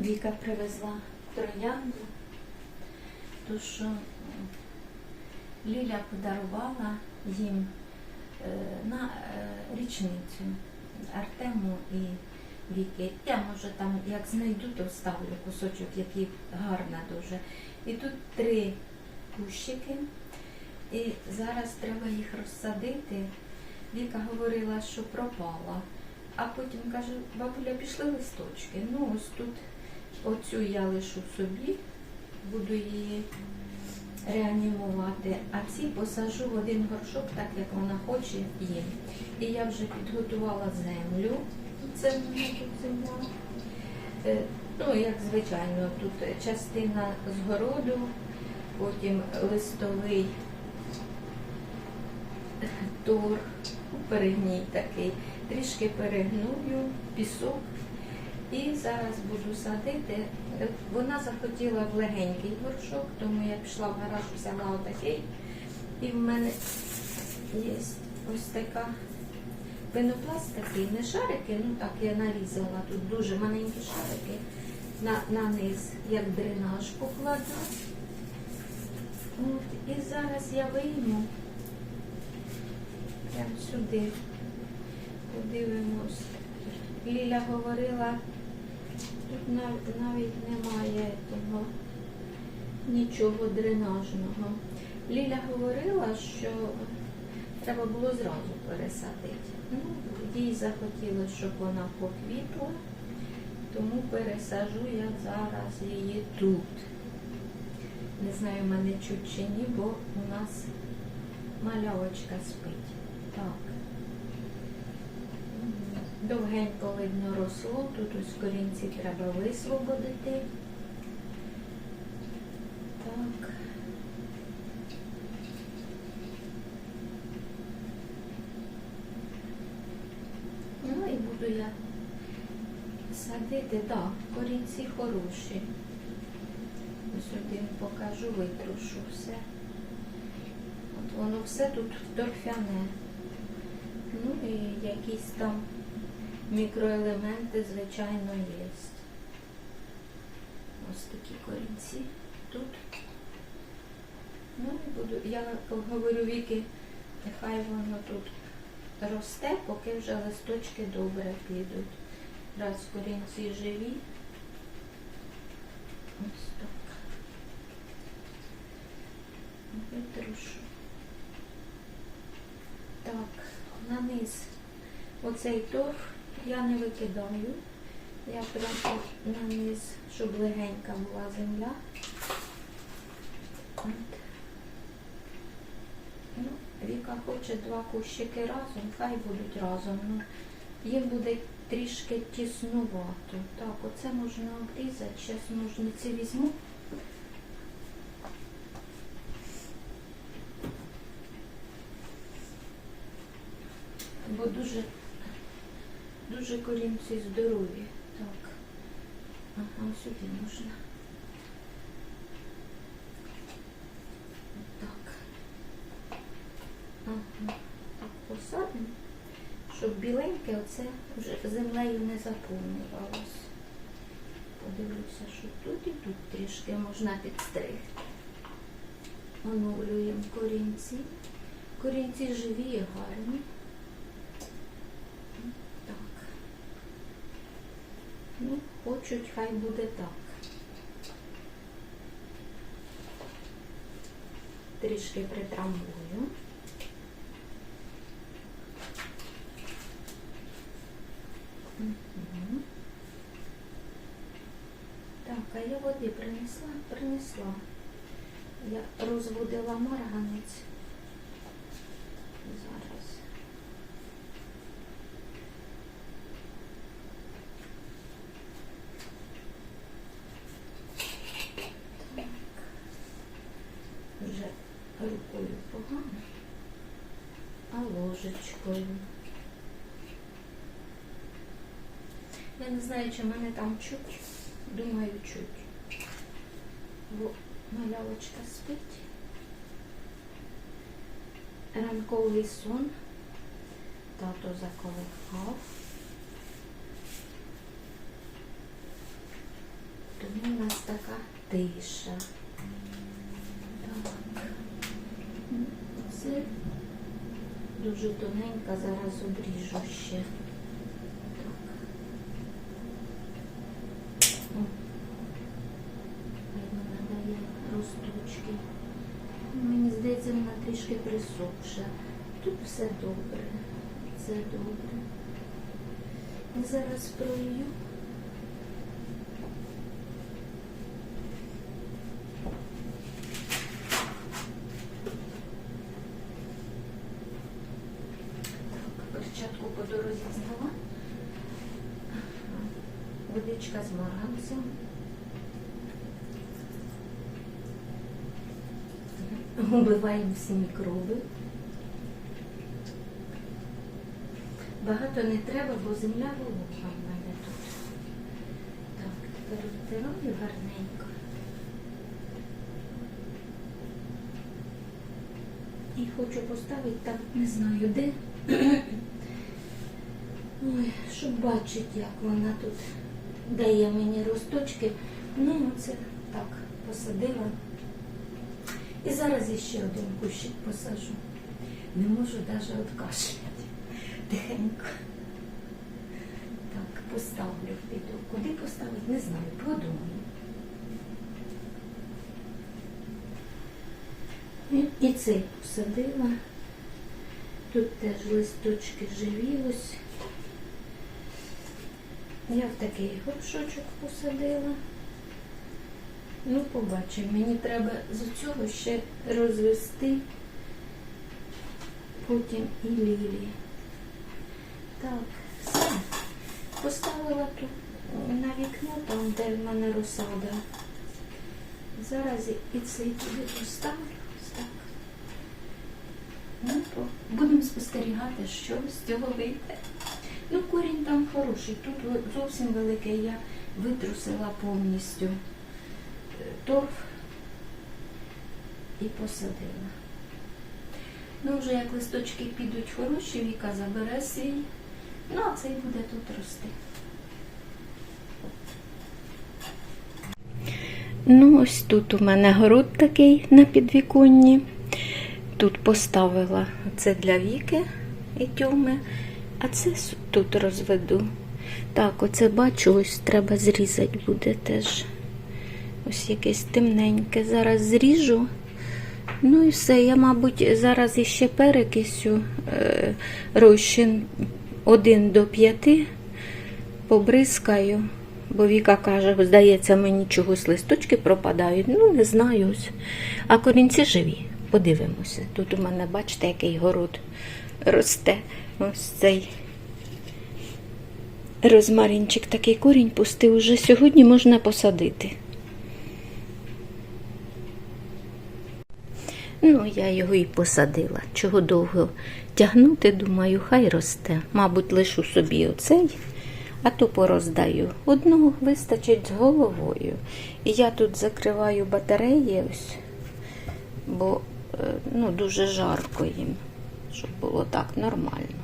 Віка привезла троянду, то що Ліля подарувала їм е, на е, річницю Артему і Віки. Я може там як знайду, то вставлю кусочок, який гарна дуже. І тут три кущики. І зараз треба їх розсадити. Віка говорила, що пропала. А потім каже, бабуля, пішли листочки. Ну, ось тут оцю я лишу собі, буду її реанімувати, а ці посажу в один горшок, так як вона хоче їм. І я вже підготувала землю. Це в мене тут земля. Е, Ну, як звичайно, тут частина з городу, потім листовий тур, перегній такий. Трішки перегную, пісок. І зараз буду садити. Вона захотіла в легенький горшок, тому я пішла в гараж, взяла отакий. І в мене є ось така пенопласт такий, не шарики, ну так я нарізала тут дуже маленькі шарики. На, на низ, як дренаж покладу. От, і зараз я вийму прямо сюди. Подивимось. Ліля говорила, тут нав- навіть немає того нічого дренажного. Ліля говорила, що треба було зразу пересадити. Ну, їй захотілося, щоб вона поквітла, тому пересажу я зараз її тут. Не знаю, мене чуть чи ні, бо у нас малявочка спить. Так. Довгенько видно росло, тут ось корінці треба висвободити. Так. Ну і буду я садити, так, корінці хороші. Ось один покажу, витрушу все. От воно все тут торфяне. Ну і якісь там мікроелементи, звичайно, є. Ось такі корінці тут. Ну буду, я говорю Віки, нехай воно тут росте, поки вже листочки добре підуть. Раз корінці живі. Ось так. Витрушу. Так, на низ оцей торф я не викидаю. Я прямо на щоб легенька була земля. Ну, Віка хоче два кущики разом, хай будуть разом. Ну, їм буде трішки тіснувато. Так, оце можна обрізати. Зараз ножниці візьму. Бо дуже, дуже корінці здорові. Так. Ага, сюди можна. Так. Ага. Так посадимо, щоб біленьке оце вже землею не заповнювалось. Подивлюся, що тут і тут трішки можна підстригти. Оновлюємо корінці. Корінці живі і гарні. Так. Ну, хочуть, хай буде так. Трішки притрамбую. Так, а я води принесла? Принесла. Я розводила марганець. Зараз. Так. Вже рукою погано, а ложечкою. Я не знаю, чи мене там чуть. Думаю, чуть. Бо малявочка спить. Ранковий сон. Тато заколихав. Тому у нас така тиша. Так. Це дуже тоненька, зараз обріжу ще. Так. Вона дає росточки. Мені здається, вона трішки присохша. Тут все добре. Все добре. Зараз пролью. Так, дорозі. Водичка з марганцем. Убиваємо всі мікроби. Багато не треба, бо земля волога в мене тут. Так, тепер втираю гарненько. І хочу поставити там, не знаю де. Ой, щоб бачити, як вона тут дає мені росточки. Ну, це так, посадила. І зараз іще один кущик посажу. Не можу навіть откашляти. Тихенько. Так, поставлю піду. Куди поставити, не знаю, подумаю. І, цей посадила. Тут теж листочки живі ось. Я в такий горшочок посадила. Ну, побачимо. Мені треба з цього ще розвести потім і лілії. Так, все. Поставила тут на вікно, там, де в мене розсада. Зараз і цей туди поставлю. Так. Ну, будемо спостерігати, що з цього вийде. Хороший. Тут зовсім великий. Я витрусила повністю е, торф і посадила. Ну, вже як листочки підуть хороші, Віка забере свій. Ну, а цей буде тут рости. Ну, ось тут у мене город такий на підвіконні. Тут поставила це для Віки і Тьоми, а це тут розведу. Так, оце бачу, ось треба зрізати буде теж. Ось якесь темненьке. Зараз зріжу. Ну і все. Я, мабуть, зараз іще перекисю е, розчин 1 до 5 побризкаю. Бо Віка каже, здається, мені чогось листочки пропадають. Ну, не знаю. ось. А корінці живі. Подивимося. Тут у мене, бачите, який город росте. Ось цей розмарінчик такий корінь пустив. Уже сьогодні можна посадити. Ну, я його і посадила. Чого довго тягнути, думаю, хай росте. Мабуть, лишу собі оцей, а то пороздаю. Одного вистачить з головою. І я тут закриваю батареї, ось, бо е, ну, дуже жарко їм, щоб було так нормально.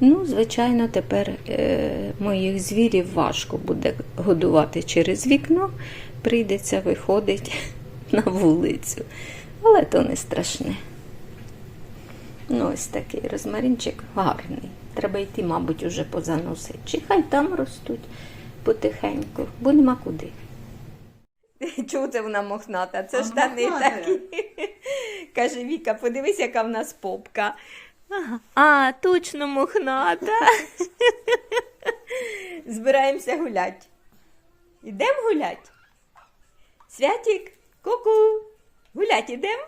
Ну, звичайно, тепер е, моїх звірів важко буде годувати через вікно. Прийдеться виходити на вулицю. Але то не страшне. Ну, ось такий розмаринчик гарний. Треба йти, мабуть, уже позаносити. Чи хай там ростуть потихеньку, бо нема куди. Чого це вона мохната? Це А, штани мохната. такі. Каже Віка, подивись, яка в нас попка. А, точно мохната. Збираємося гулять. Ідемо гулять? Святік, ку-ку. Гулять ідемо?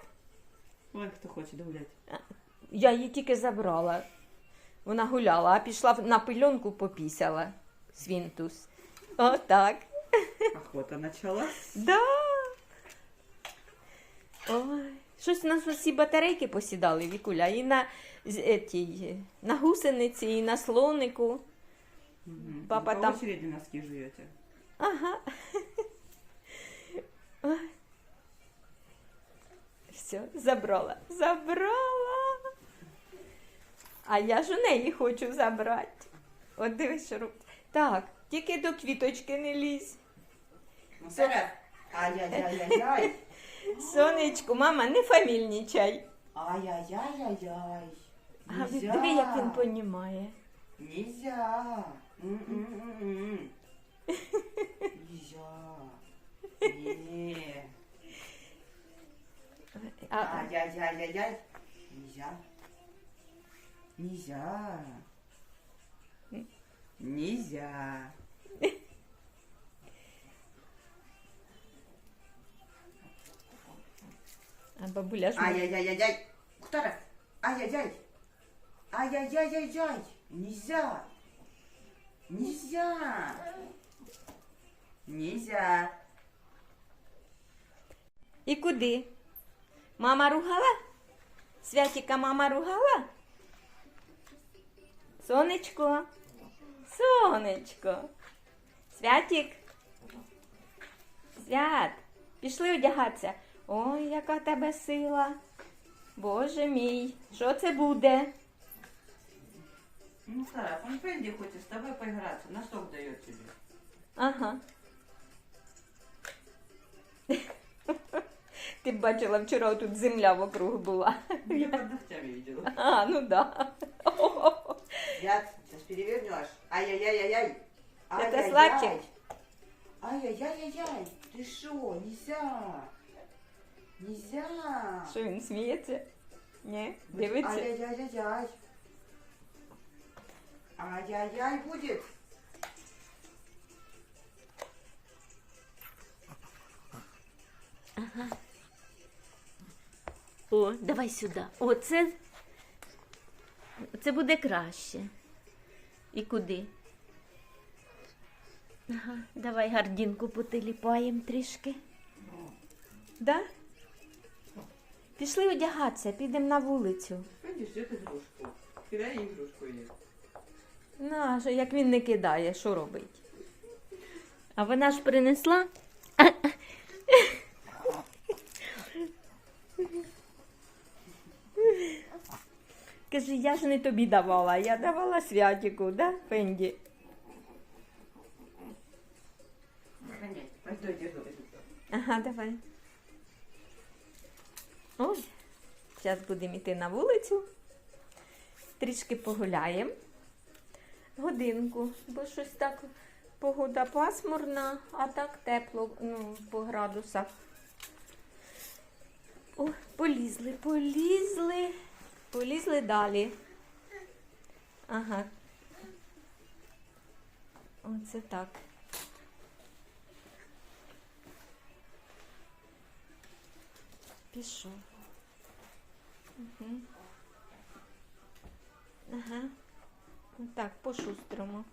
Ой, хто хоче гуляти. Я її тільки забрала. Вона гуляла, а пішла на пильонку попісяла. Свінтус. Отак. Охота почалась. Да. Ой. Щось у нас усі батарейки посідали, Вікуля, і на, етій, на гусениці, і на слонику. Мгм. Папа там- очереди носки жуете. Ага. Все, забрала. Забрала. А я ж у неї хочу забрати. От дивись, що робить. Так, тільки до квіточки не лізь. Ну. Ай-яй-яй-яй-яй. Сонечку, мама, не фамільничай. Ай-яй-яй-яй-яй. А Нельзя. диви, як він понімає. Нельзя. М-м-м-м. Нельзя. Не. А, Ай-яй-яй-яй-яй. Нельзя. Нельзя. Нельзя. Бабуля ж Ай-яй-яй-яй-яй. Кутара. Ай-яй-яй. Ай-яй-яй-яй-яй. Нельзя. Нельзя. Нельзя. І куди? Мама ругала? Святіка мама ругала? Сонечко. Сонечко. Святік. Свят. Пішли одягатися. Ой, яка тебе сила. Боже мій, що це буде? Ну, Сара, он с тобой поиграться. На что дает тебе? Ага. Ти б бачила, вчора тут земля вокруг була. Я под ногтями видела. А, ну да. Я сейчас перевернешь. Ай-яй-яй-яй-яй. Славчик. Ай-яй-яй-яй-яй. Ты шо? Нельзя. Нельзя. Що він сміється? Ні, дивиться. Ай-яй-яй-яй-яй. Ай-яй-яй будет. О, давай сюди. О, це, це буде краще. І куди? Ага, давай гардінку потиліпаємо трішки. Да? Пішли одягатися, підемо на вулицю. Фенди ждет игрушку. Кидай игрушку ей. Ну, а що, як він не кидає, що робить? А вона ж принесла. Каже, я ж не тобі давала, я давала святіку, да, Фенді? Ага, давай. Ой, зараз будемо йти на вулицю. Трішки погуляємо. Годинку, бо щось так погода пасмурна, а так тепло, ну, по градусах. О, полізли, полізли, полізли далі. Ага. Оце так. Пішов. Угу. Ага. Так, по-шустрому.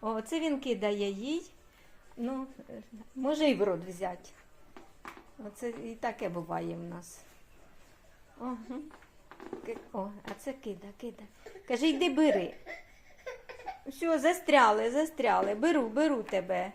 О, це він кидає їй. Ну, може і в рот взяти. Оце і таке буває в нас. Ки- О, а це кида, кида. Каже, йди бери. Все, застряли, застряли. Беру, беру тебе.